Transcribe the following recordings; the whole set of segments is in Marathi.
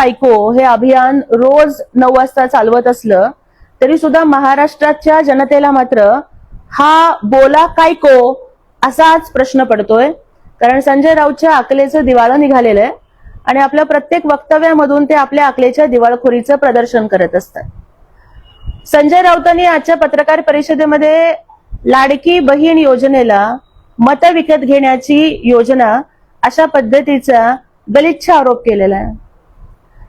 ऐको हे अभियान रोज नऊ वाजता चालवत असलं तरी सुद्धा महाराष्ट्राच्या जनतेला मात्र हा बोला कायको असाच प्रश्न पडतोय. कारण संजय राऊतच्या अकलेचं दिवाळं निघालेलं आहे आणि आपल्या प्रत्येक वक्तव्यामधून ते आपल्या अकलेच्या दिवाळखोरीचं प्रदर्शन करत असतात. संजय राऊतांनी आजच्या पत्रकार परिषदेमध्ये लाडकी बहीण योजनेला मत विकत घेण्याची योजना अशा पद्धतीचा गलिच्छ आरोप केलेला आहे.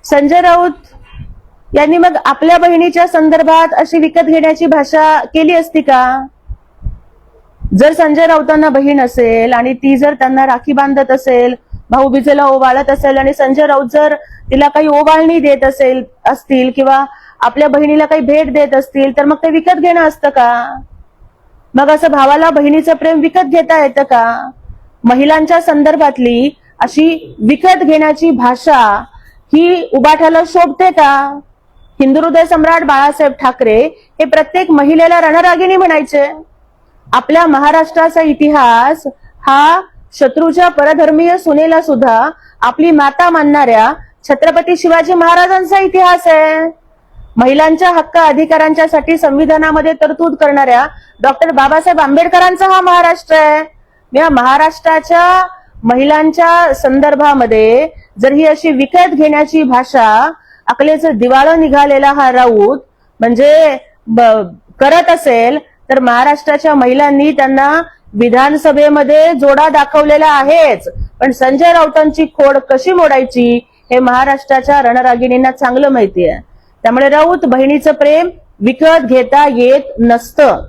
संजय राऊत यांनी मग आपल्या बहिणीच्या संदर्भात अशी विकत घेण्याची भाषा केली असती का? जर संजय राऊतांना बहीण असेल आणि ती जर त्यांना राखी बांधत असेल भाऊबीजेला ओवाळत असेल आणि संजय राऊत जर तिला काही ओवाळणी देत असेल असतील किंवा आपल्या बहिणीला काही भेट देत असतील तर मग ते विकत घेणं असतं का? मग असं भावाला बहिणीचं प्रेम विकत घेता येतं का? महिलांच्या संदर्भातली अशी विकत घेण्याची भाषा ही उबाठाला शोभते का? हिंदू हृदय सम्राट बाळासाहेब ठाकरे हे प्रत्येक महिलेला रणरागिणी म्हणायचे. आपल्या महाराष्ट्राचा इतिहास हा शत्रूच्या परधर्मीय सुनेला सुद्धा आपली माता मानणाऱ्या छत्रपती शिवाजी महाराजांचा इतिहास आहे. महिलांच्या हक्क अधिकारांच्यासाठी संविधानामध्ये तरतूद करणाऱ्या डॉक्टर बाबासाहेब आंबेडकरांचा हा महाराष्ट्र आहे. या महाराष्ट्राच्या महिलांच्या संदर्भामध्ये जर ही अशी विकत घेण्याची भाषा अकलेचं दिवाळं निघालेला हा राऊत म्हणजे करत असेल तर महाराष्ट्राच्या महिलांनी त्यांना विधानसभेमध्ये जोडा दाखवलेला आहेच. पण संजय राऊतांची खोड कशी मोडायची हे महाराष्ट्राच्या रणरागिणींना चांगलं माहिती आहे. त्यामुळे राऊत बहिणीचं प्रेम विकत घेता येत नसतं.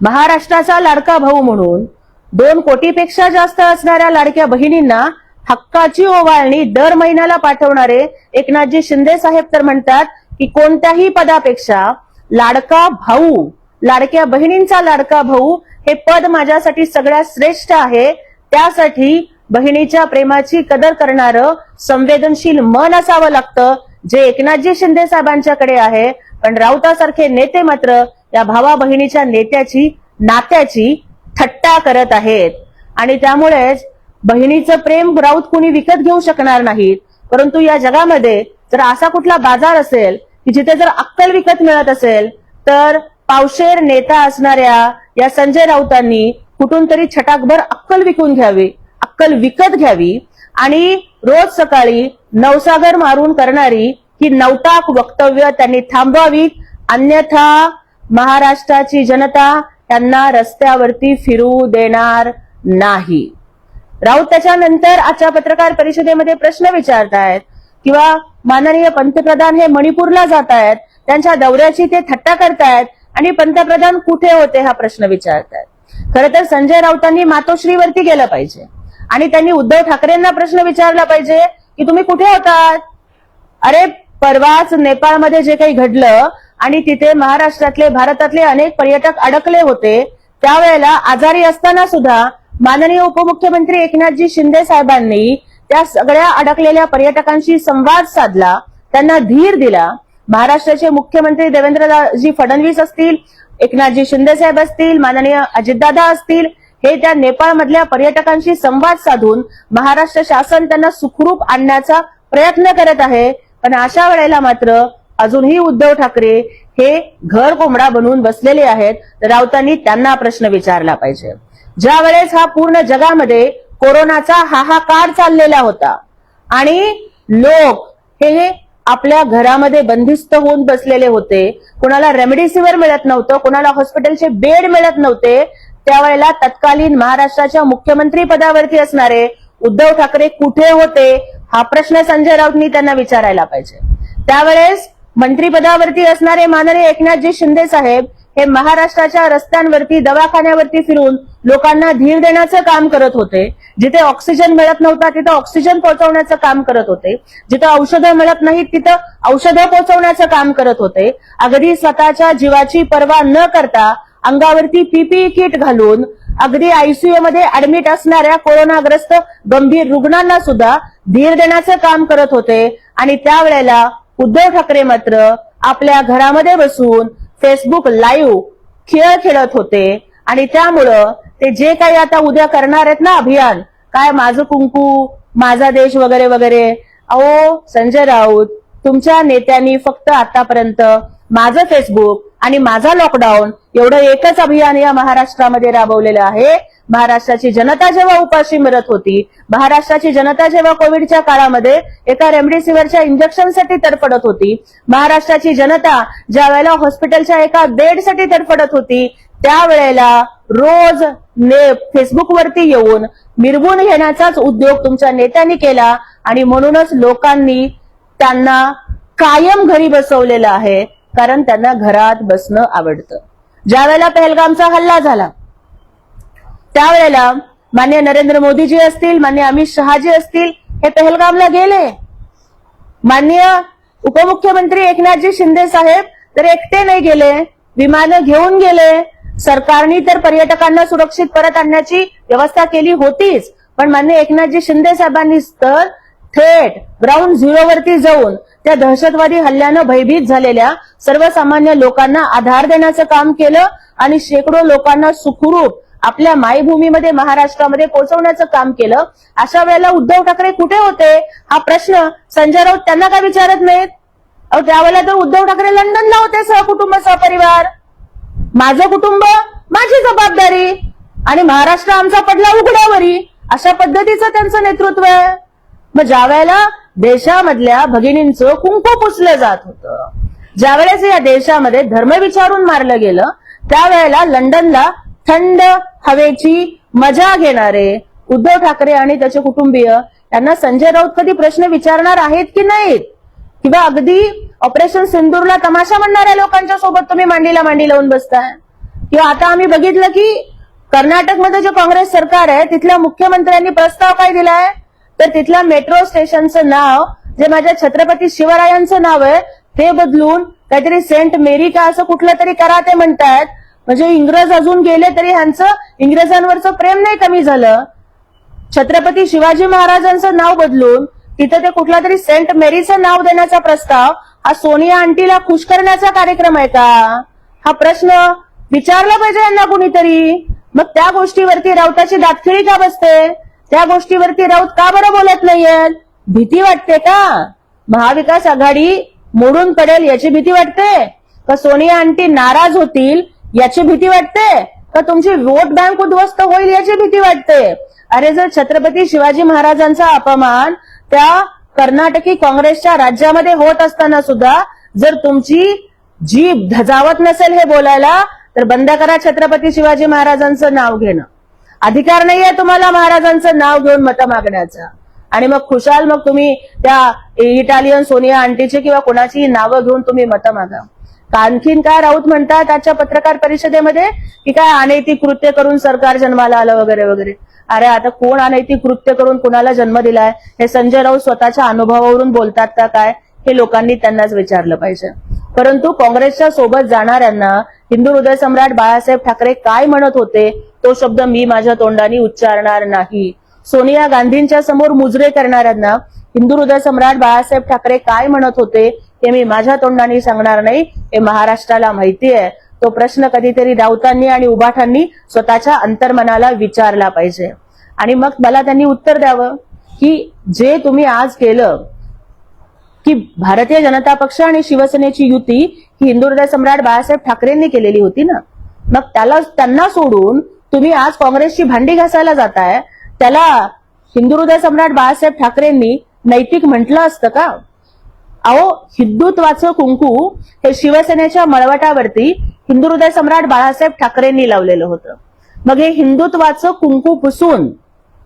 महाराष्ट्राचा लाडका भाऊ म्हणून दोन कोटीपेक्षा जास्त असणाऱ्या लाडक्या बहिणींना हक्काची ओवाळणी दर महिन्याला पाठवणारे एकनाथजी शिंदे साहेब तर म्हणतात की कोणत्याही पदापेक्षा लाडका भाऊ लाडक्या बहिणींचा लाडका भाऊ हे पद माझ्यासाठी सगळ्यात श्रेष्ठ आहे. त्यासाठी बहिणीच्या प्रेमाची कदर करणारं संवेदनशील मन असावं लागतं जे एकनाथजी शिंदे साहेबांच्याकडे आहे. पण राऊतासारखे नेते मात्र या भावा बहिणीच्या नेत्याची नात्याची थट्टा करत आहेत. आणि त्यामुळेच बहिणीचं प्रेम राऊत कुणी विकत घेऊ शकणार नाहीत. परंतु या जगामध्ये जर असा कुठला बाजार असेल की जिथे जर अक्कल विकत मिळत असेल तर पावशेर नेता असणाऱ्या या संजय राऊतांनी कुठून तरी छटाकभर अक्कल विकून घ्यावी अक्कल विकत घ्यावी आणि रोज सकाळी नवसागर मारून करणारी ही नवटाक वक्तव्य त्यांनी थांबवावीत. अन्यथा महाराष्ट्राची जनता त्यांना रस्त्यावरती फिरू देणार नाही. राऊत त्याच्यानंतर आजच्या पत्रकार परिषदेमध्ये प्रश्न विचारतायत किंवा माननीय पंतप्रधान हे मणिपूरला जात आहेत त्यांच्या दौऱ्याची ते थट्टा करतायत आणि पंतप्रधान कुठे होते हा प्रश्न विचारतायत. खर तर संजय राऊतांनी मातोश्रीवरती गेलं पाहिजे आणि त्यांनी उद्धव ठाकरेंना प्रश्न विचारला पाहिजे की तुम्ही कुठे होतात? अरे परवाच नेपाळमध्ये जे काही घडलं आणि तिथे महाराष्ट्रातले भारतातले अनेक पर्यटक अडकले होते त्यावेळेला आजारी असताना सुद्धा माननीय उपमुख्यमंत्री एकनाथजी शिंदे साहेबांनी त्या सगळ्या अडकलेल्या पर्यटकांशी संवाद साधला त्यांना धीर दिला. महाराष्ट्राचे मुख्यमंत्री देवेंद्रजी फडणवीस असतील एकनाथजी शिंदे साहेब असतील माननीय अजितदादा असतील हे त्या नेपाळमधल्या पर्यटकांशी संवाद साधून महाराष्ट्र शासन त्यांना सुखरूप आणण्याचा प्रयत्न करत आहे. पण अशा वेळेला मात्र अजूनही उद्धव ठाकरे हे घर कोंबडा बनवून बसलेले आहेत. राऊतांनी त्यांना प्रश्न विचारला पाहिजे. ज्या वेळेस हा पूर्ण जगामध्ये कोरोनाचा हाहाकार चाललेला होता आणि लोक हे आपल्या घरामध्ये बंदिस्त होऊन बसलेले होते कुणाला रेमडेसिवीर मिळत नव्हतं कुणाला हॉस्पिटलचे बेड मिळत नव्हते त्यावेळेला तत्कालीन महाराष्ट्राच्या मुख्यमंत्री पदावरती असणारे उद्धव ठाकरे कुठे होते हा प्रश्न संजय राऊतनी त्यांना विचारायला पाहिजे. त्यावेळेस मंत्रीपदावरती असणारे माननीय एकनाथजी शिंदे साहेब हे महाराष्ट्राच्या रस्त्यांवरती दवाखान्यावरती फिरून लोकांना धीर देण्याचं काम करत होते. जिथे ऑक्सिजन मिळत नव्हता तिथं ऑक्सिजन पोहोचवण्याचं काम करत होते. जिथं औषधं मिळत नाहीत तिथं औषधं पोहोचवण्याचं काम करत होते. अगदी स्वतःच्या जीवाची पर्वा न करता अंगावरती पीपीई किट घालून अगदी आयसीयू मध्ये ऍडमिट असणाऱ्या कोरोनाग्रस्त गंभीर रुग्णांना सुद्धा धीर देण्याचं काम करत होते. आणि त्यावेळेला उद्धव ठाकरे मात्र आपल्या घरामध्ये बसून फेसबुक लाईव्ह खेळ खेळत होते. आणि त्यामुळं ते जे काही आता उद्या करणार आहेत ना अभियान काय माझं कुंकू माझा देश वगैरे वगैरे. अहो संजय राऊत तुमच्या नेत्यांनी फक्त आतापर्यंत माझं फेसबुक आणि माझा लॉकडाऊन एवढं एकच अभियान या महाराष्ट्रामध्ये राबवलेलं आहे. महाराष्ट्राची जनता जेव्हा उपाशी मिळत होती महाराष्ट्राची जनता जेव्हा कोविडच्या काळामध्ये एका रेमडेसिवीरच्या इंजेक्शनसाठी तडफडत होती महाराष्ट्राची जनता ज्या वेळेला हॉस्पिटलच्या एका बेडसाठी तडफडत होती त्यावेळेला रोज फेसबुकवरती येऊन मिरवून घेण्याचाच उद्योग तुमच्या नेत्यांनी केला आणि म्हणूनच लोकांनी त्यांना कायम घरी बसवलेलं आहे कारण त्यांना घरात बसणं आवडतं. ज्या वेळेला पहलगामचा हल्ला झाला त्यावेळेला मान्य नरेंद्र मोदीजी असतील मान्य अमित शहाजी असतील हे पहलगामला गेले. मान्य उपमुख्यमंत्री एकनाथजी शिंदे साहेब तर एकटे नाही गेले विमानं घेऊन गेले सरकारने तर पर्यटकांना सुरक्षित परत आणण्याची व्यवस्था केली होतीच. पण मान्य एकनाथजी शिंदे साहेबांनी तर थेट ग्राउंड झिरोवरती जाऊन त्या दहशतवादी हल्ल्यानं भयभीत झालेल्या सर्वसामान्य लोकांना आधार देण्याचं काम केलं आणि शेकडो लोकांना सुखरूप आपल्या मायभूमीमध्ये महाराष्ट्रामध्ये पोहोचवण्याचं काम केलं. अशा वेळेला उद्धव ठाकरे कुठे होते? हा प्रश्न संजय राऊत त्यांना का विचारत नाहीत? अहो त्यावेळेला तर उद्धव ठाकरे लंडनला होते सहकुटुंब सहपरिवार. माझं कुटुंब माझी जबाबदारी आणि महाराष्ट्र आमचा पडला उघड्यावरी अशा पद्धतीचं त्यांचं नेतृत्व आहे. मग ज्या वेळेला देशामधल्या भगिनींचं कुंकू पुसलं जात होतं ज्या वेळेस या देशामध्ये धर्म विचारून मारलं गेलं त्यावेळेला लंडनला थंड हवेची मजा घेणारे उद्धव ठाकरे आणि त्याचे कुटुंबीय यांना संजय राऊत कधी प्रश्न विचारणार आहेत की नाहीत? किंवा अगदी ऑपरेशन सिंदूरला तमाशा म्हणणाऱ्या लोकांच्या सोबत तुम्ही मांडीला मांडी लावून बसताय. किंवा आता आम्ही बघितलं की कर्नाटकमध्ये जे काँग्रेस सरकार आहे तिथल्या मुख्यमंत्र्यांनी प्रस्ताव काय दिलाय? तर तिथल्या मेट्रो स्टेशनचं नाव जे माझ्या छत्रपती शिवरायांचं नाव आहे ते बदलून काहीतरी सेंट मेरी का असं कुठलं तरी करा ते म्हणतायत. म्हणजे इंग्रज अजून गेले तरी ह्यांचं इंग्रजांवरचं प्रेम नाही कमी झालं. छत्रपती शिवाजी महाराजांचं नाव बदलून तिथं ते कुठला तरी सेंट मेरीचं नाव देण्याचा प्रस्ताव हा सोनिया आंटीला खुश करण्याचा कार्यक्रम आहे का? हा प्रश्न विचारला पाहिजे यांना कुणीतरी. मग त्या गोष्टीवरती राऊताची दातखिळी का बसते? त्या गोष्टीवरती राऊत का बरं बोलत नाहीयेत? भीती वाटते का? महाविकास आघाडी मोडून पडेल याची भीती वाटते? का सोनिया आंटी नाराज होतील याची भीती वाटते? का तुमची वोट बँक उद्ध्वस्त होईल याची भीती वाटते? अरे जर छत्रपती शिवाजी महाराजांचा अपमान त्या कर्नाटकी काँग्रेसच्या राज्यामध्ये होत असताना सुद्धा जर तुमची जीभ धजावत नसेल हे बोलायला तर बंद करा छत्रपती शिवाजी महाराजांचं नाव घेणं. अधिकार नाहीये तुम्हाला महाराजांचं नाव घेऊन मतं मागण्याचा. आणि मग खुशाल मग तुम्ही त्या इटालियन सोनिया आंटीची किंवा कोणाची नावं घेऊन तुम्ही मतं मागा. आणखीन काय राऊत म्हणतात आजच्या पत्रकार परिषदेमध्ये? की काय अनैतिक कृत्य करून सरकार जन्माला आलं वगैरे वगैरे. अरे आता कोण अनैतिक कृत्य करून कुणाला जन्म दिलाय? हे संजय राऊत स्वतःच्या अनुभवावरून बोलतात का काय? हे लोकांनी त्यांनाच विचारलं पाहिजे. परंतु काँग्रेसच्या सोबत जाणाऱ्यांना हिंदू हृदय सम्राट बाळासाहेब ठाकरे काय म्हणत होते? तो शब्द मी माझ्या तोंडाने उच्चारणार नाही. सोनिया गांधींच्या समोर मुजरे करणाऱ्यांना हिंदू हृदय सम्राट बाळासाहेब ठाकरे काय म्हणत होते? हे मी माझ्या तोंडाने सांगणार नाही. हे महाराष्ट्राला माहिती आहे. तो प्रश्न कधीतरी राऊतांनी आणि उभाठांनी स्वतःच्या अंतर्मनाला विचारला पाहिजे. आणि मग मला त्यांनी उत्तर द्यावं की जे तुम्ही आज केलं की भारतीय जनता पक्ष आणि शिवसेनेची युती ही हिंदू हृदय सम्राट बाळासाहेब ठाकरेंनी केलेली होती ना? मग त्याला त्यांना सोडून तुम्ही आज काँग्रेसची भांडी घासायला जाताय. त्याला हिंदू हृदय सम्राट बाळासाहेब ठाकरेंनी नैतिक म्हटलं असतं का? अहो हिंदुत्वाचं कुंकू हे शिवसेनेच्या मळवटावरती हिंदू हृदय सम्राट बाळासाहेब ठाकरेंनी लावलेलं होतं. मग हे हिंदुत्वाचं कुंकू पुसून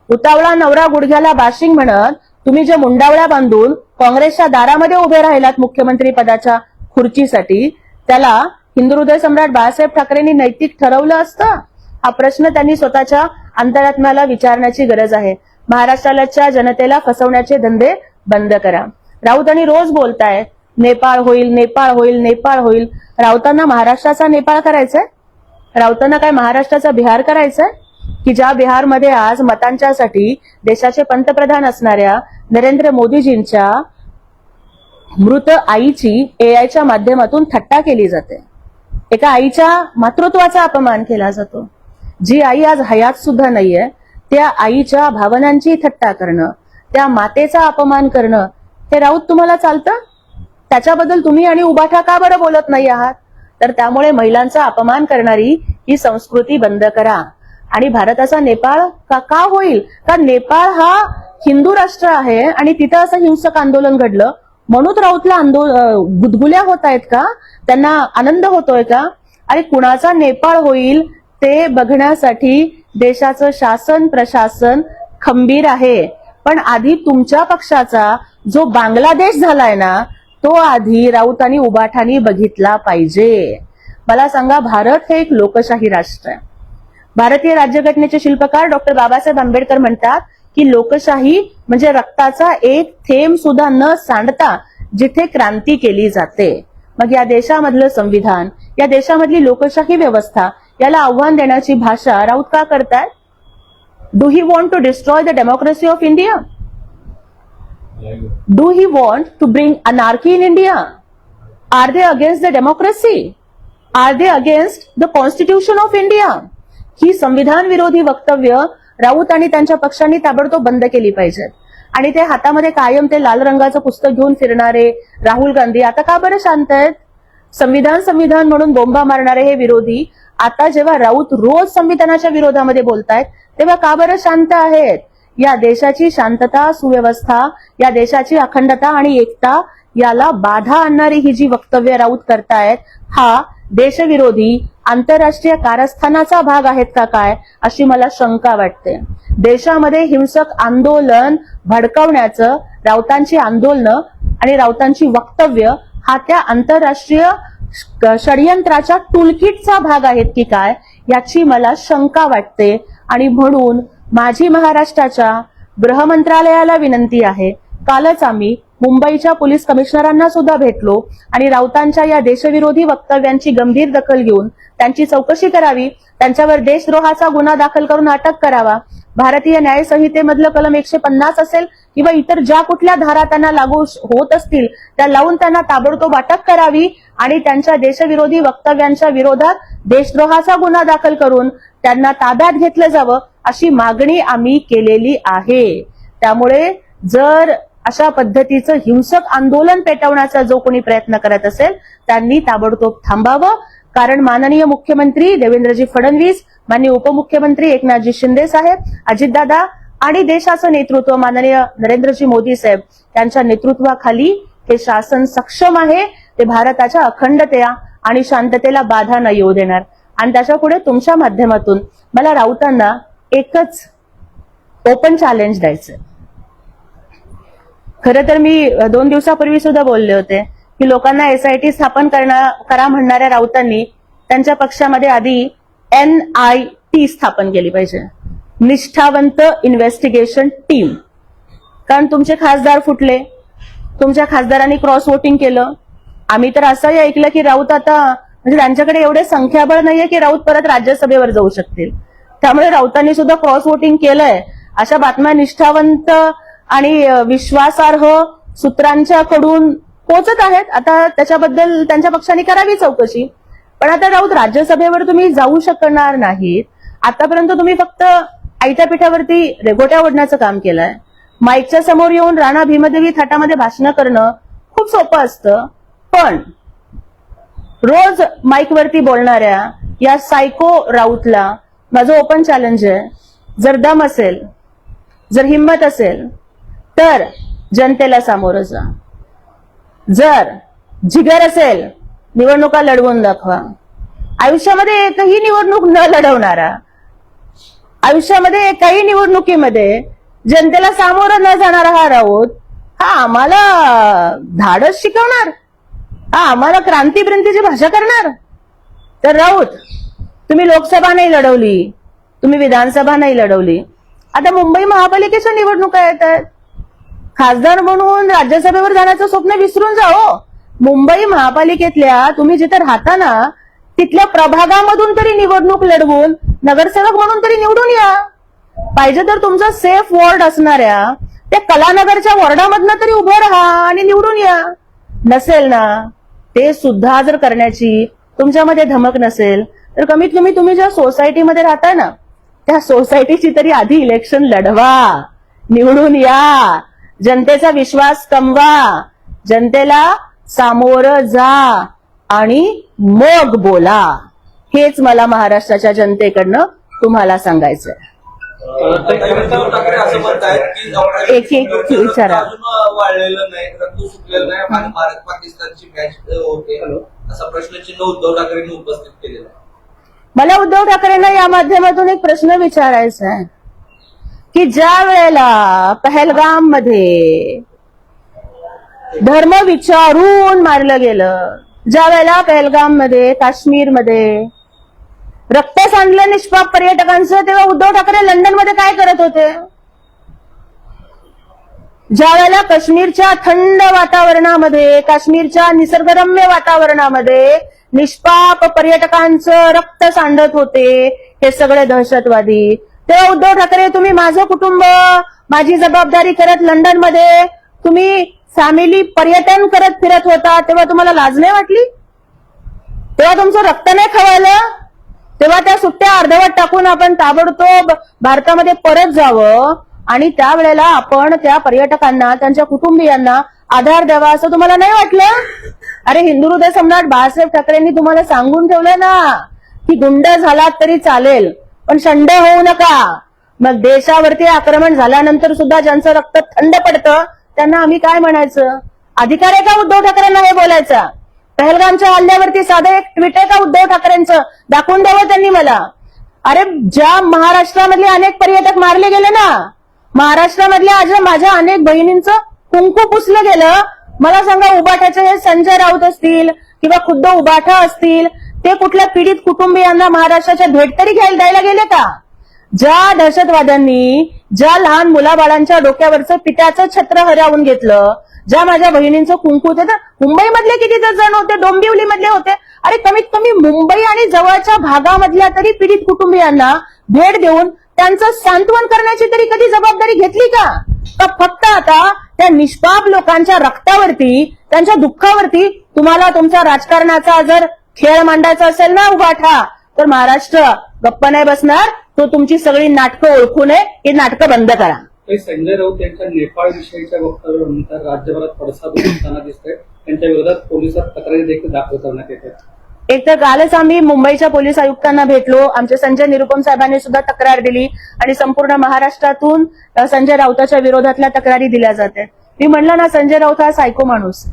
उतावळा नवरा गुडघ्याला बाशिंग म्हणत तुम्ही जे मुंडावळ्या बांधून काँग्रेसच्या दारामध्ये उभे राहिलात मुख्यमंत्री पदाच्या खुर्चीसाठी त्याला हिंदू हृदय सम्राट बाळासाहेब ठाकरेंनी नैतिक ठरवलं असतं? हा प्रश्न त्यांनी स्वतःच्या अंतरात्म्याला विचारण्याची गरज आहे. महाराष्ट्राच्या जनतेला फसवण्याचे धंदे बंद करा. राऊतांनी रोज बोलतायत नेपाळ होईल नेपाळ होईल नेपाळ होईल. राऊतांना महाराष्ट्राचा नेपाळ करायचंय? राऊतांना काय महाराष्ट्राचा बिहार करायचाय? की ज्या बिहारमध्ये आज मतांच्यासाठी देशाचे पंतप्रधान असणाऱ्या नरेंद्र मोदीजींच्या मृत आईची एआयच्या माध्यमातून थट्टा केली जाते. एका आईच्या मातृत्वाचा अपमान केला जातो. जी आई आज हयात सुद्धा नाहीये त्या आईच्या भावनांची थट्टा करणं त्या मातेचा अपमान करणं हे राऊत तुम्हाला चालतं? त्याच्याबद्दल तुम्ही आणि उभाठा का बरं बोलत नाही आहात? तर त्यामुळे महिलांचा अपमान करणारी ही संस्कृती बंद करा. आणि भारताचा नेपाळ का का होईल? का नेपाळ हा हिंदू राष्ट्र आहे आणि तिथं असं हिंसक आंदोलन घडलं? म्हणून राऊतला आंदोलन गुदगुल्या होत आहेत का? त्यांना आनंद होतोय का? आणि कुणाचा नेपाळ होईल ते बघण्यासाठी देशाचं शासन प्रशासन खंबीर आहे. पण आधी तुमच्या पक्षाचा जो बांगलादेश झालाय ना तो आधी राऊत आणि उबाठानी बघितला पाहिजे. मला सांगा भारत हे एक लोकशाही राष्ट्र आहे. भारतीय राज्यघटनेचे शिल्पकार डॉक्टर बाबासाहेब आंबेडकर म्हणतात की लोकशाही म्हणजे रक्ताचा एक थेंब सुद्धा न सांडता जिथे क्रांती केली जाते. मग या देशामधलं संविधान या देशामधली लोकशाही व्यवस्था याला आव्हान देण्याची भाषा राऊत का करतायत? Do he want to destroy the democracy of India Do he want to bring anarchy in India? Are they against the democracy? Are they against the constitution of India? ही संविधान विरोधी वक्तव्य राऊत आणि त्यांच्या पक्षांनी ताबडतोब बंद केली पाहिजेत आणि ते हातामध्ये कायम ते लाल रंगाचं पुस्तक घेऊन फिरणारे राहुल गांधी आता का बरं शांत आहेत संविधान संविधान म्हणून बोंबा मारणारे हे विरोधी आता जेव्हा राऊत रोज संविधानाच्या विरोधामध्ये बोलतायत तेव्हा का बरं शांत आहेत या देशाची शांतता सुव्यवस्था या देशाची अखंडता आणि एकता याला बाधा आणणारी ही जी वक्तव्य राऊत करतायत हा देशविरोधी आंतरराष्ट्रीय कारस्थानाचा भाग आहेत का काय अशी मला शंका वाटते. देशामध्ये हिंसक आंदोलन भडकवण्याचं राऊतांची आंदोलनं आणि राऊतांची वक्तव्य हा त्या आंतरराष्ट्रीय षडयंत्राच्या टूलकिटचा भाग आहेत की काय याची मला शंका वाटते आणि म्हणून माझी महाराष्ट्राच्या गृहमंत्रालयाला विनंती आहे. कालच आम्ही मुंबईच्या पोलीस कमिशनरांना सुद्धा भेटलो आणि राऊतांच्या या देशविरोधी वक्तव्यांची गंभीर दखल घेऊन त्यांची चौकशी करावी त्यांच्यावर देशद्रोहाचा गुन्हा दाखल करून अटक करावा भारतीय न्याय संहितेमधलं कलम एकशे पन्नास असेल किंवा इतर ज्या कुठल्या धारा त्यांना लागू होत असतील त्या लावून त्यांना ताबडतोब अटक करावी आणि त्यांच्या देशविरोधी वक्तव्यांच्या विरोधात देशद्रोहाचा गुन्हा दाखल करून त्यांना ताब्यात घेतलं जावं अशी मागणी आम्ही केलेली आहे. त्यामुळे जर अशा पद्धतीचं हिंसक आंदोलन पेटवण्याचा जो कोणी प्रयत्न करत असेल त्यांनी ताबडतोब थांबावं. कारण माननीय मुख्यमंत्री देवेंद्रजी फडणवीस माननीय उपमुख्यमंत्री एकनाथजी शिंदे साहेब अजितदादा आणि देशाचं नेतृत्व माननीय नरेंद्रजी मोदी साहेब त्यांच्या नेतृत्वाखाली हे शासन सक्षम आहे. ते भारताच्या अखंडतेला आणि शांततेला बाधा न येऊ देणार. आणि त्याच्या पुढे तुमच्या माध्यमातून मला राऊतांना एकच ओपन चॅलेंज द्यायचं. खरं तर मी दोन दिवसापूर्वी सुद्धा बोलले होते की लोकांना एसआयटी स्थापन करणार करा म्हणणाऱ्या राऊतांनी त्यांच्या पक्षामध्ये आधी एन आय टी स्थापन केली पाहिजे. निष्ठावंत इन्व्हेस्टिगेशन टीम कारण तुमचे खासदार फुटले. तुमच्या खासदारांनी क्रॉस वोटिंग केलं. आम्ही तर असंही ऐकलं की राऊत आता म्हणजे त्यांच्याकडे एवढे संख्याबळ नाहीये की राऊत परत राज्यसभेवर जाऊ शकतील. त्यामुळे राऊतांनी सुद्धा क्रॉस वोटिंग केलंय. अशा बातम्या निष्ठावंत आणि विश्वासार्ह सूत्रांच्याकडून पोचत आहेत. आता त्याच्याबद्दल त्यांच्या पक्षाने करावी चौकशी. पण आता राऊत राज्यसभेवर तुम्ही जाऊ शकणार नाहीत. आतापर्यंत तुम्ही फक्त आयत्या पिठावरती रेगोट्या ओढण्याचं काम केलंय. माईकच्या समोर येऊन राणा भीमदेवी थाटामध्ये भाषणं करणं खूप सोपं असतं. पण रोज माईकवरती बोलणाऱ्या या सायको राऊतला माझं ओपन चॅलेंज आहे. जर दम असेल जर हिंमत असेल तर जनतेला सामोरं जा. जर जिगर असेल निवडणुका लढवून दाखवा. आयुष्यामध्ये एकही निवडणूक न लढवणारा आयुष्यामध्ये एकाही निवडणुकीमध्ये जनतेला सामोरं न जाणारा हा राऊत हा आम्हाला धाडस शिकवणार. हा आम्हाला क्रांती ब्रंतीची भाषा करणार. तर राऊत तुम्ही लोकसभा नाही लढवली तुम्ही विधानसभा नाही लढवली. आता मुंबई महापालिकेच्या निवडणुका येत आहेत खासदार म्हणून राज्यसभेवर जाण्याचं स्वप्न विसरून जाओ हो. मुंबई महापालिकेतल्या तुम्ही जिथे राहता ना तिथल्या प्रभागामधून तरी निवडणूक लढवून नगरसेवक म्हणून तरी निवडून या. पाहिजे तर तुमचा सेफ वॉर्ड असणाऱ्या त्या कलानगरच्या वॉर्डामधनं तरी उभं राहा आणि निवडून या. नसेल ना ते सुद्धा जर करण्याची तुमच्यामध्ये धमक नसेल तर कमीत कमी तुम्ही ज्या सोसायटीमध्ये राहताय ना त्या सोसायटीची तरी आधी इलेक्शन लढवा निवडून या. जनतेचा विश्वास कमवा जनतेला सामोरं जा आणि मग बोला. हेच मला महाराष्ट्राच्या जनतेकडनं तुम्हाला सांगायचं एक- एक विचारा. वाढलेलं नाही रक्त सुटलेलं नाही आणि भारत पाकिस्तानची मॅच होते असा प्रश्नचिन्ह उद्धव ठाकरेंनी उपस्थित केलेला. आहे मला उद्धव ठाकरेंना या माध्यमातून एक प्रश्न विचारायचा आहे. की ज्या वेळेला पहलगाममध्ये धर्म विचारून मारलं गेलं ज्या वेळेला पहलगाममध्ये काश्मीरमध्ये रक्त सांडलं निष्पाप पर्यटकांचं तेव्हा उद्धव ठाकरे लंडनमध्ये काय करत होते? ज्या वेळेला काश्मीरच्या थंड वातावरणामध्ये काश्मीरच्या निसर्गरम्य वातावरणामध्ये निष्पाप पर्यटकांचं रक्त सांडत होते. हे सगळे दहशतवादी. ते उद्धव ठाकरे तुम्ही माझं कुटुंब माझी जबाबदारी करत लंडनमध्ये तुम्ही फॅमिली पर्यटन करत फिरत होता तेव्हा तुम्हाला लाज नाही वाटली? तेव्हा तुमचं रक्त नाही खवायलं तेव्हा त्या सुट्ट्या अर्धवट टाकून आपण ताबडतोब भारतामध्ये परत जावं आणि त्यावेळेला आपण त्या पर्यटकांना त्यांच्या कुटुंबियांना आधार द्यावा असं तुम्हाला नाही वाटलं? अरे हिंदू हृदय सम्राट बाळासाहेब ठाकरेंनी तुम्हाला सांगून ठेवलं ना की गुंड झालात तरी चालेल पण शंड होऊ नका. मग देशावरती आक्रमण झाल्यानंतर सुद्धा ज्यांचं रक्त थंड पडतं त्यांना आम्ही काय म्हणायचं? अधिकार आहे का उद्धव ठाकरेंना हे बोलायचा? पहलगामच्या हल्ल्यावरती साधं एक ट्विट आहे का उद्धव ठाकरेंचं? दाखवून द्यावं त्यांनी मला. अरे ज्या महाराष्ट्रामधले अनेक पर्यटक मारले गेले ना महाराष्ट्रामधल्या आज माझ्या अनेक बहिणींचं कुंकू पुसलं गेलं मला सांगा उबाठाचे हे संजय राऊत असतील किंवा खुद्द उबाठा असतील ते कुठल्या पीडित कुटुंबियांना महाराष्ट्राच्या भेट तरी घ्यायला द्यायला गेले का? ज्या दहशतवाद्यांनी ज्या लहान मुलाबाळांच्या डोक्यावरचं पित्याचं छत्र हरावून घेतलं ज्या माझ्या बहिणींचं कुंकू होते तर मुंबईमधले किती जण होते डोंबिवली मधले होते. अरे कमीत कमी मुंबई आणि जवळच्या भागामधल्या तरी पीडित कुटुंबियांना भेट देऊन त्यांचं सांत्वन करण्याची तरी कधी जबाबदारी घेतली का? का फक्त आता त्या निष्पाप लोकांच्या रक्तावरती त्यांच्या दुःखावरती तुम्हाला तुमचा राजकारणाचा जर खेळ मांडायचा असेल ना उगाठा तर महाराष्ट्र गप्प नाही बसणार. तो तुमची सगळी नाटकं ओळखू नये. ही नाटकं बंद करा. संजय राऊत यांच्या नेपाळ विषयीच्या वक्तव्यानंतर राज्यभरात पडसाद दिसत दिसतंय. त्यांच्या विरोधात पोलिसात तक्रारी देखील दाखल करण्यात येते एक तर कालच आम्ही मुंबईच्या पोलीस आयुक्तांना भेटलो. आमचे संजय निरुपम साहेबांनी सुद्धा तक्रार दिली आणि संपूर्ण महाराष्ट्रातून संजय राऊताच्या विरोधातल्या तक्रारी दिल्या जाते मी म्हणलं ना संजय राऊत हा सायको माणूस.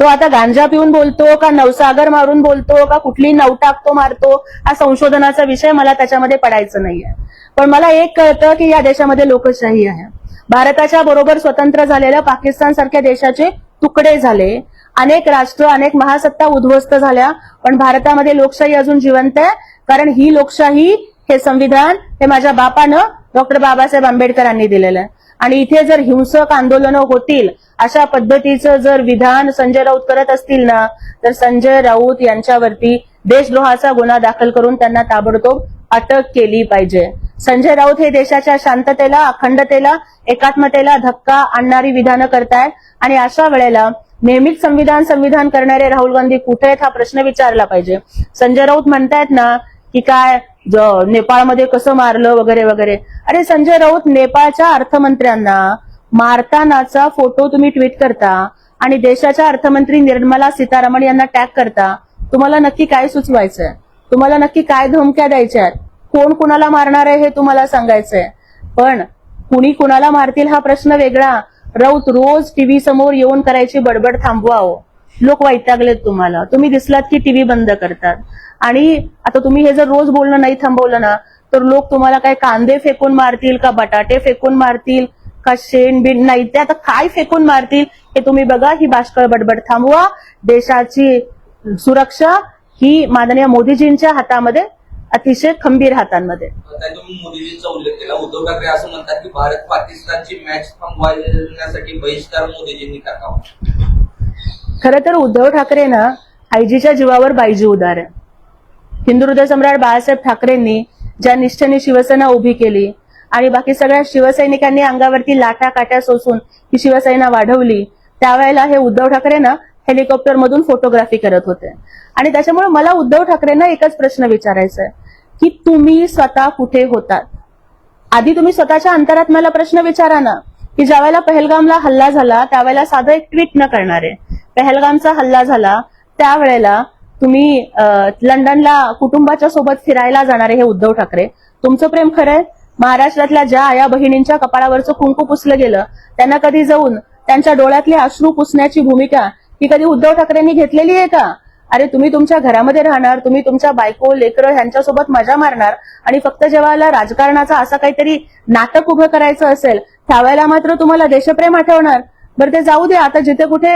तो आता गांजा पिऊन बोलतो का नवसागर मारून बोलतो का कुठली नवटाक तो मारतो हा संशोधनाचा विषय मला त्याच्यामध्ये पडायचं नाहीये. पण मला एक कळतं की या देशामध्ये लोकशाही आहे. भारताच्या बरोबर स्वतंत्र झालेल्या पाकिस्तान सारख्या देशाचे तुकडे झाले. अनेक राष्ट्र अनेक महासत्ता उद्ध्वस्त झाल्या पण भारतामध्ये लोकशाही अजून जिवंत आहे कारण ही लोकशाही हे संविधान हे माझ्या बापानं डॉक्टर बाबासाहेब आंबेडकरांनी दिलेलं आहे. आणि इथे जर हिंसक आंदोलनं होतील अशा पद्धतीचं जर विधान संजय राऊत करत असतील ना तर संजय राऊत यांच्यावरती देशद्रोहाचा गुन्हा दाखल करून त्यांना ताबडतोब अटक केली पाहिजे. संजय राऊत हे देशाच्या शांततेला अखंडतेला एकात्मतेला धक्का आणणारी विधानं करतायत. आणि अशा वेळेला नेहमीच संविधान संविधान करणारे राहुल गांधी कुठे आहेत हा प्रश्न विचारला पाहिजे. संजय राऊत म्हणतायत ना की काय नेपाळमध्ये कसं मारलं वगैरे वगैरे. अरे संजय राऊत नेपाळच्या अर्थमंत्र्यांना मारतानाचा फोटो तुम्ही ट्विट करता आणि देशाच्या अर्थमंत्री निर्मला सीतारामन यांना टॅग करता तुम्हाला नक्की काय सुचवायचंय? तुम्हाला नक्की काय धमक्या द्यायच्या आहेत? कोण कुणाला मारणार आहे हे तुम्हाला सांगायचंय. पण कुणी कुणाला मारतील हा प्रश्न वेगळा. राऊत रोज टीव्ही समोर येऊन करायची बडबड थांबवा लोक वैतागलेत तुम्हाला. तुम्ही दिसलात की टीव्ही बंद करतात. आणि आता तुम्ही हे जर रोज बोलणं नाही थांबवलं ना तर लोक तुम्हाला काय कांदे फेकून मारतील का बटाटे फेकून मारतील का शेण बिन नाही? ते आता काय फेकून मारतील हे तुम्ही बघा. ही बाष्कळ बडबड थांबवा. देशाची सुरक्षा ही माननीय मोदीजींच्या हातामध्ये अतिशय खंबीर हातांमध्ये. मोदीजींचा उल्लेख केला उद्धव ठाकरे असं म्हणतात की भारत पाकिस्तानची मॅच थांबवण्यासाठी बहिष्कार मोदीजींनी टाकावा. खरं तर उद्धव ठाकरे ना आयजीच्या जीवावर बायजी उदार आहे हिंदू हृदय सम्राट बाळासाहेब ठाकरेंनी ज्या निष्ठेने शिवसेना उभी केली आणि बाकी सगळ्या शिवसैनिकांनी अंगावरती लाटा काट्या सोसून ही शिवसेना वाढवली त्यावेळेला हे उद्धव ठाकरे ना हेलिकॉप्टर मधून फोटोग्राफी करत होते. आणि त्याच्यामुळे मला उद्धव ठाकरेंना एकच प्रश्न विचारायचा आहे की तुम्ही स्वतः कुठे होतात? आधी तुम्ही स्वतःच्या अंतरात्म्याला प्रश्न विचारा ना की ज्यावेळेला पहलगामला हल्ला झाला त्यावेळेला साधं एक ट्विट न करणारे. पहलगामचा हल्ला झाला त्यावेळेला तुम्ही लंडनला कुटुंबाच्या सोबत फिरायला जाणारे हे उद्धव ठाकरे. तुमचं प्रेम खरंय? महाराष्ट्रातल्या ज्या आया बहिणींच्या कपाळावरचं कुंकू पुसलं गेलं त्यांना कधी जाऊन त्यांच्या डोळ्यातले अश्रू पुसण्याची भूमिका ही कधी उद्धव ठाकरेंनी घेतलेली आहे का? अरे तुम्ही तुमच्या घरामध्ये राहणार तुम्ही तुमच्या बायको लेकरं ह्यांच्यासोबत मजा मारणार आणि फक्त जेव्हा राजकारणाचं असं काहीतरी नाटक उभं करायचं असेल त्यावेळेला मात्र तुम्हाला देशप्रेम आठवणार. बरं ते जाऊ दे आता जिथे कुठे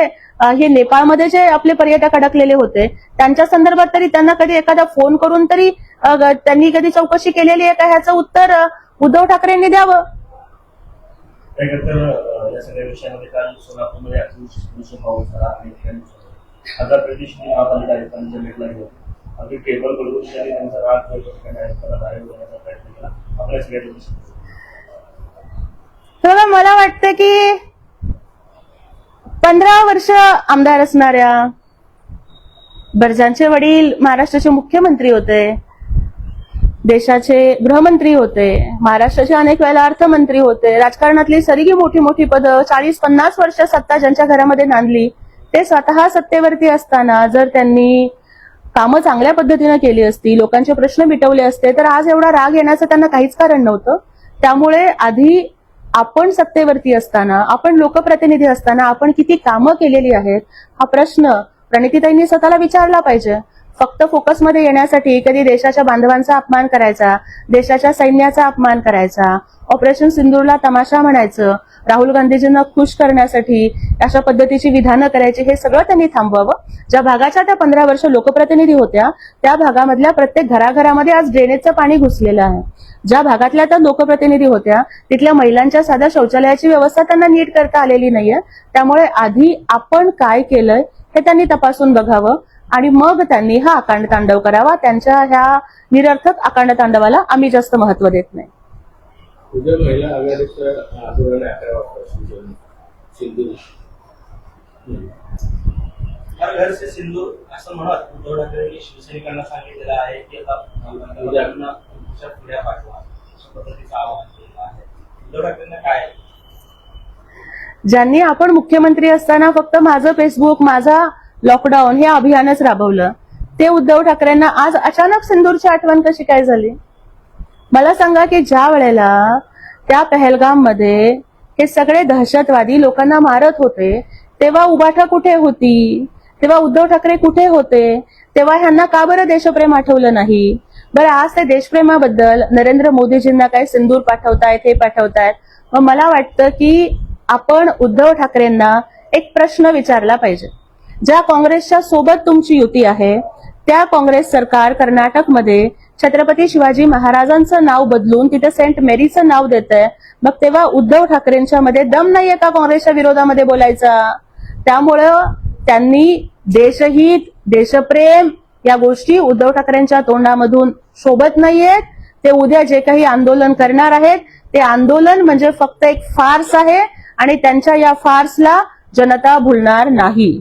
हे नेपाळमध्ये जे आपले पर्यटक अडकलेले होते त्यांच्या संदर्भात तरी त्यांना कधी एखादा फोन करून तरी त्यांनी कधी चौकशी केलेली आहे का? ह्याचं उत्तर उद्धव ठाकरेंनी द्यावं. या सगळ्या विषयामध्ये काल सोलापूरमध्ये आता प्रदेशने महापालिका आयुक्तांच्या भेटला घेऊन. अगदी टेबल बरोबर त्यांनी त्यांचा राग करण्याचा प्रयत्न केला. आपल्या सगळ्या मला वाटतं की पंधरा वर्ष आमदार असणाऱ्या बर्जांचे वडील महाराष्ट्राचे मुख्यमंत्री होते देशाचे गृहमंत्री होते महाराष्ट्राचे अनेक वेळेला अर्थमंत्री होते राजकारणातली सरीगी मोठी मोठी पदं चाळीस पन्नास वर्ष सत्ता ज्यांच्या घरामध्ये नांदली ते स्वतः सत्तेवरती असताना जर त्यांनी कामं चांगल्या पद्धतीनं केली असती लोकांचे प्रश्न मिटवले असते तर आज एवढा राग येण्याचं त्यांना काहीच कारण नव्हतं. त्यामुळे आधी आपण सत्तेवरती असताना आपण लोकप्रतिनिधी असताना आपण किती कामं केलेली आहेत हा प्रश्न प्रणितीताईंनी स्वतःला विचारला पाहिजे. फक्त फोकसमध्ये येण्यासाठी कधी देशाच्या बांधवांचा अपमान करायचा देशाच्या सैन्याचा अपमान करायचा ऑपरेशन सिंदूरला तमाशा म्हणायचं राहुल गांधीजींना खुश करण्यासाठी अशा पद्धतीची विधानं करायची हे सगळं त्यांनी थांबवावं. ज्या भागाच्या त्या पंधरा वर्ष लोकप्रतिनिधी होत्या त्या भागामधल्या प्रत्येक घराघरामध्ये आज ड्रेनेजचं पाणी घुसलेलं आहे. ज्या भागातल्या त्या लोकप्रतिनिधी होत्या तिथल्या महिलांच्या साध्या शौचालयाची व्यवस्था त्यांना नीट करता आलेली नाहीये. त्यामुळे आधी आपण काय केलंय हे त्यांनी तपासून बघावं आणि मग त्यांनी हा अकांड तांडव करावा. त्यांच्या ह्या निरर्थक अकांड तांडवाला आम्ही जास्त महत्त्व देत नाही. उद्या महिला आघाडीचं आंदोलन अकरा वाजता सिंधू. हर घर से सिंदूर असं म्हणत उद्धव ठाकरेंनी शिवसैनिकांना सांगितलेलं आहे की आता पुढ्या पाठवा अशा पद्धतीचं आवाहन केलं आहे. उद्धव ठाकरेंना काय ज्यांनी आपण मुख्यमंत्री असताना फक्त माझं फेसबुक माझा लॉकडाऊन हे अभियानच राबवलं ते उद्धव ठाकरेंना आज अचानक सिंदूरची आठवण कशी काय झाली? मला सांगा की ज्या वेळेला त्या पहलगाममध्ये हे सगळे दहशतवादी लोकांना मारत होते तेव्हा उबाठा कुठे होती? तेव्हा उद्धव ठाकरे कुठे होते? तेव्हा ह्यांना का बरं देशप्रेम आठवलं नाही? बरं आज ते देशप्रेमाबद्दल नरेंद्र मोदीजींना काय सिंदूर पाठवतायत हे पाठवतायत. मग मला वाटतं की आपण उद्धव ठाकरेंना एक प्रश्न विचारला पाहिजे. ज्या काँग्रेसच्या सोबत तुमची युती आहे त्या काँग्रेस सरकार कर्नाटकमध्ये छत्रपती शिवाजी महाराजांचं नाव बदलून तिथे सेंट मेरीचं नाव देत आहे मग तेव्हा उद्धव ठाकरेंच्या मध्ये दम नाहीये का काँग्रेसच्या विरोधामध्ये बोलायचा? त्यामुळं त्यांनी देशहित देशप्रेम या गोष्टी उद्धव ठाकरेंच्या तोंडामधून शोभत नाहीयेत ते उद्या जे काही आंदोलन करणार आहेत ते आंदोलन म्हणजे फक्त एक फार्स आहे आणि त्यांच्या या फार्सला जनता भुलणार नाही.